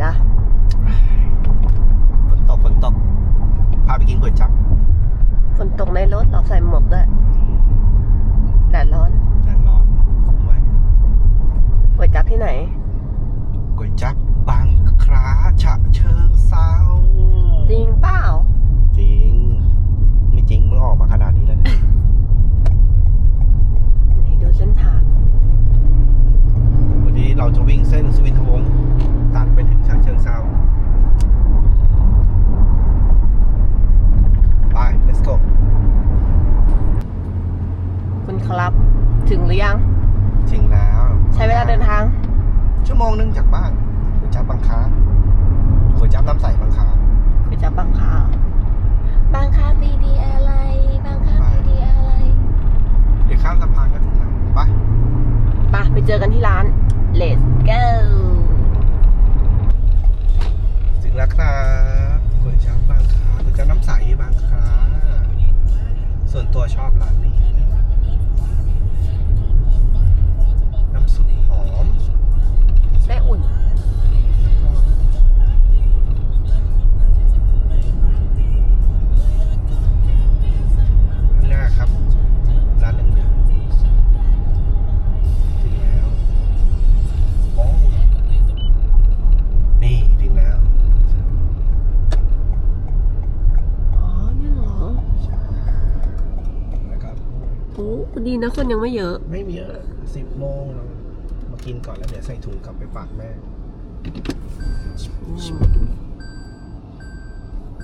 จ้ะฝนตกฝนตก พาไปกินก๋วยจั๊บฝนตกในรถเราใส่หมวกด้วยแดดร้อนแดดร้อนคุ้มไว้ก๋วยจั๊บที่ไหนก๋วยจั๊บบางคราฉะ อ้ดีนะคนยังไม่เยอะ ไม่มีเยอะสิบโมงเรามากินก่อนแล้วเดี๋ยวใส่ถุงกลับไปฝากแม่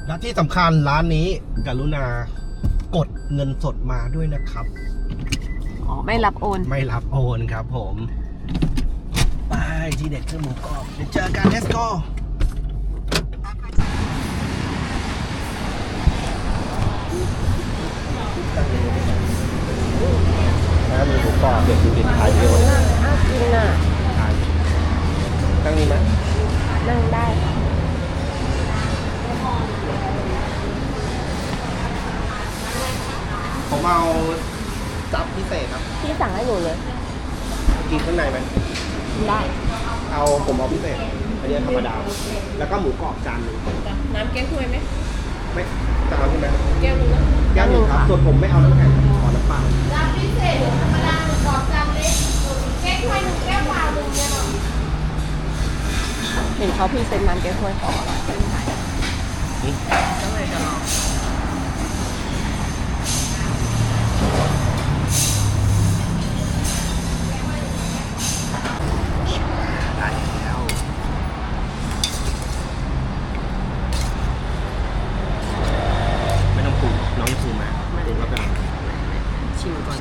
และที่สำคัญร้านนี้กรุณากดเงินสดมาด้วยนะครับ อ๋อ ไม่รับโอน ไม่รับโอนครับผม ไปที่เด็ดคือหมูกรอบเดี๋ยวเจอกัน let's go น้ำมีหมูกรอบเด็ดดูดิขายเยอะ น่าน่ากินอะ ขายตั้งนี้ไหม นั่งได้ค่ะ ผมเอาจับพิเศษครับ พี่สั่งให้หนูเลย กินข้างในไหม ได้ เอาผมเอาพิเศษอันนี้ธรรมดา แล้วก็หมูกรอบจานหนึ่งน้ำแก้ถ้วยไหมไม่จานใช่ไหมแก้วนึงนะแก้วหนึ่งครับส่วนผมไม่เอาน้ำแข็งขอน้ำเปล่าจานพิเศษหรือธรรมดาหนึ่งกรอบจานเล็กเก๊กไข่หนึ่งแก้วเปล่าหนึ่งเนี่ยเนาะเห็นเขาพรีเซนต์น้ำแก้ถ้วยของอร่อยเป็นไงก็เลยจะลอง ได้แล้ว ไม่ต้องปรุงน้องจะปรุงไหมปรุงแล้วกัน ชิมก่อน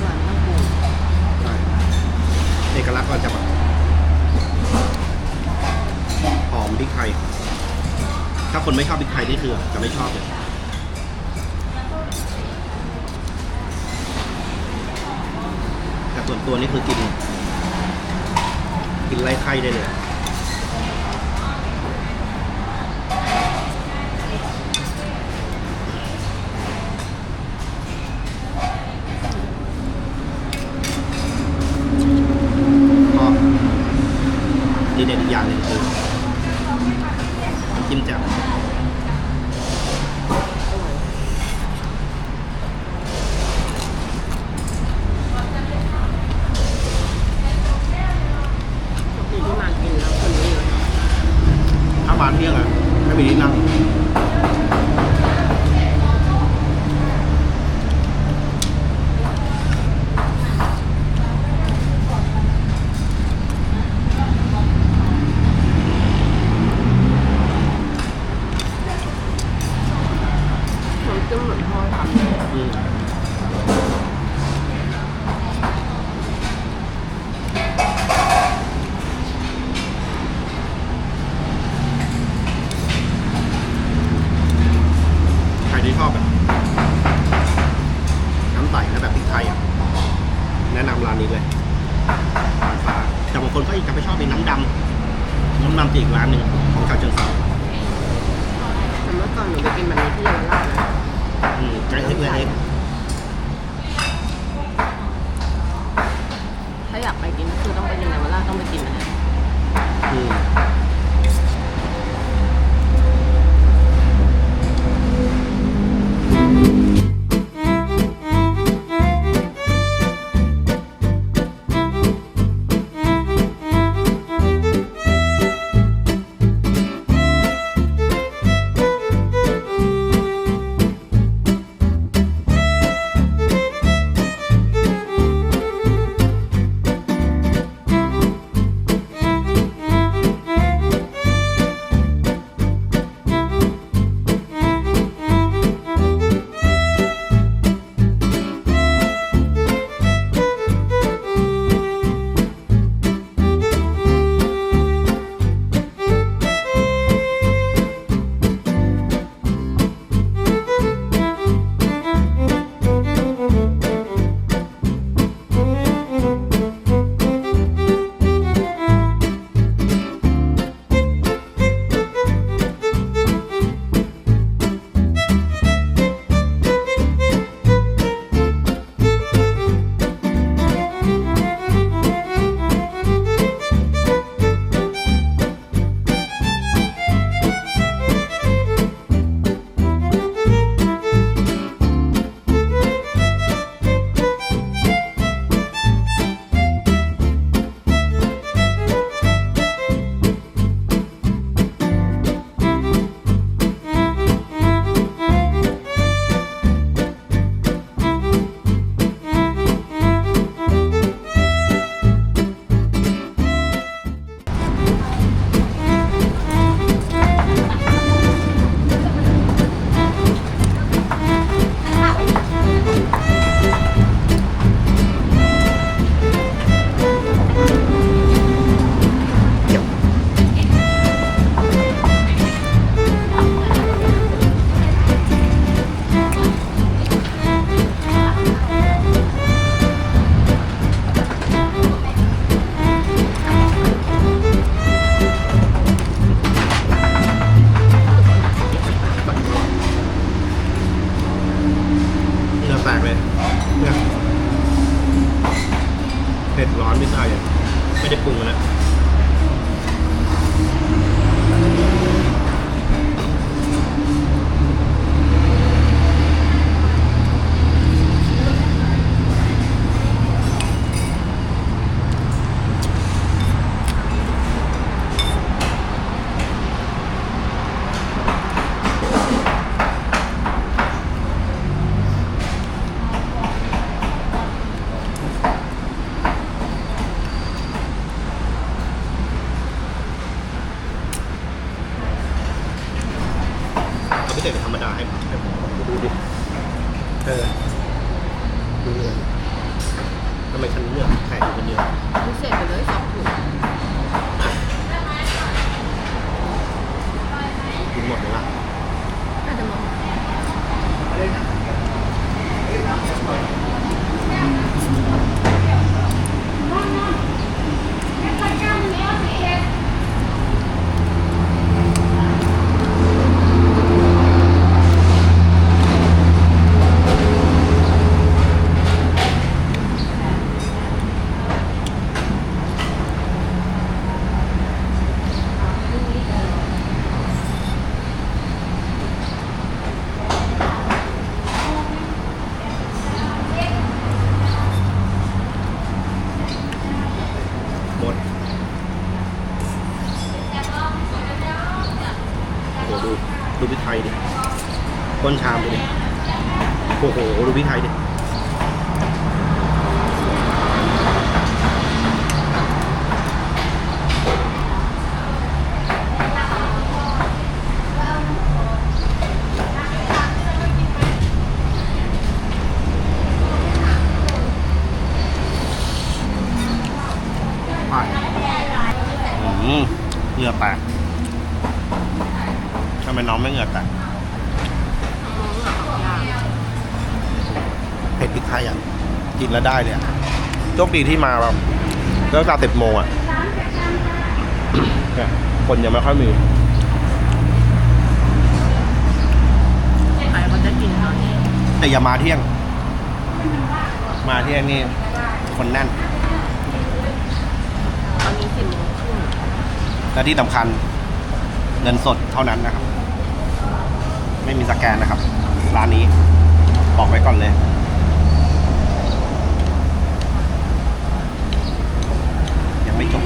หวานมากปู ได้เอกลักษณ์ก็จะแบบหอมพริกไทย ถ้าคน ไม่ชอบพริกไทยนี่คือจะไม่ชอบเลยแต่ส่วนตัวนี่คือกิน กินไล่ไข่ได้เลยก็ดีเด่นอีกอย่างหนึ่งคือน้ำจิ้มแจ่ว นก็อีกจะไปชอบเป็นน้ำดำน้ำดำตีอีกร้านหนึ่งของชาวเชียงสซาแต่เมื่อก่อนหนูไปกินแบบนี้ที่เยาวราชนะอืเล็กเล็กถ้าอยากไปกินก็คือต้องไปกินเยาวราชต้องไปกินอะ เศษเป็นธรรมดาให้ให้ผมดูดิ เออ ดูเลยทำไมฉันเลือกไข่อยู่คนเดียว พิเศษไปเลยสองถุง กินหมดเลยละ น่าจะหมด หมด โอ้โห ดู ดูพริกไทยดิก้นชามดูดิ โอ้ โห ดูพริกไทยดิ ไปอืมเหงื่อแตกทำไมน้องไม่เหงื่อแตกเผ็ดพริกไทยอะ กินแล้วได้เลยอะโชคดีที่มาแบบเลิกตาสิบโมงอะเนี่ยคนยังไม่ค่อยมีใครเขาจะกินตอนนี้แต่อย่ามาเที่ยง มาเที่ยงนี่คนแน่นตอนนี้สิบโมงครึ่งและที่สำคัญเงินสดเท่านั้นนะครับ ไม่มีสแกนนะครับ ร้านนี้บอกไว้ก่อนเลย ยัง ไม่จบ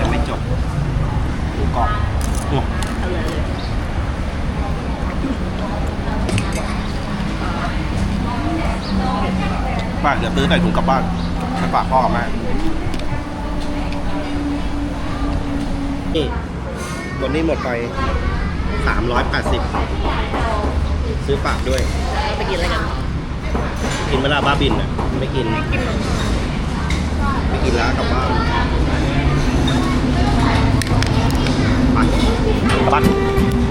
ยังไม่จบหมูกรอบอื้อเอาเลยเลยป้าเดี๋ยวซื้อใส่ถุงกลับบ้านไปฝากพ่อกับแม่นี่ตัวนี้หมดไปสามร้อยแปดสิบซื้อฝากด้วย ไปกินอะไรกัน กินเวลาบ้าบินอะ ไม่กิน ไม่กินแล้วกลับบ้านไปก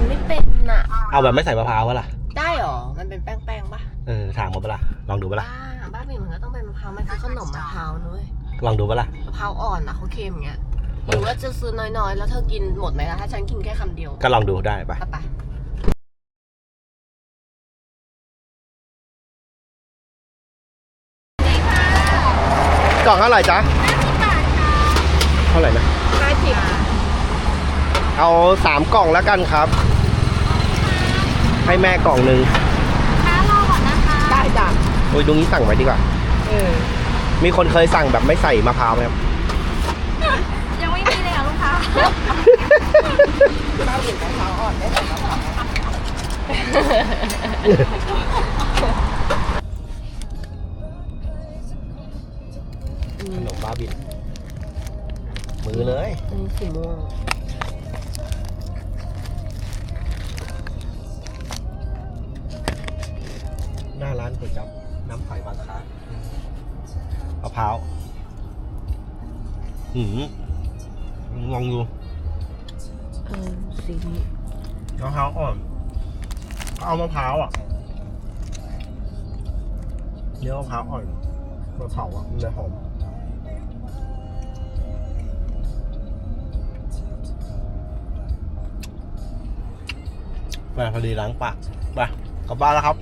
กินไม่เป็นน่ะ เอาแบบไม่ใส่มะพร้าววะล่ะ ได้หรอ มันเป็นแป้งๆปะเออถามมาปะล่ะ ลองดูปะล่ะ บ้าบ้าบินมันก็ต้องเป็นมะพร้าว มันคือขนมมะพร้าวนุ้ยลองดูปะล่ะ มะพร้าวอ่อนนะเขาเค็มอย่างเงี้ย หรือว่าจะซื้อน้อยๆ แล้วเธอกินหมดไหมล่ะ ถ้าฉันกินแค่คำเดียวก็ลองดูได้ปะไปไปกล่องเท่าไหร่จ๊ะเท่าไหร่นะ ห้าสิบเอาสามกล่องแล้วกันครับ ให้แม่กล่องหนึ่งได้จ้ะโอ้ยดูงี้สั่งไว้ดีกว่า เออมีคนเคยสั่งแบบไม่ใส่มะพร้าวไหมครับ ยังไม่มีเลยอะลูกค้าบ้าบินมะพร้าวอ่อนได้แต่มะพร้าวขนมบ้าบิน มือเลยอันนี้สีม่วงาร้านก๋วยจั๊บน้ำใสบางคล้ามะพร้าวหืมลองดูเออสีนี้มะพร้าวอ่อนก็เอามะพร้าวอะเนื้อมะพร้าวอ่อนมาเผาอะมันจะหอมไปพอดีล้างปากไปกลับบ้านแล้วครับ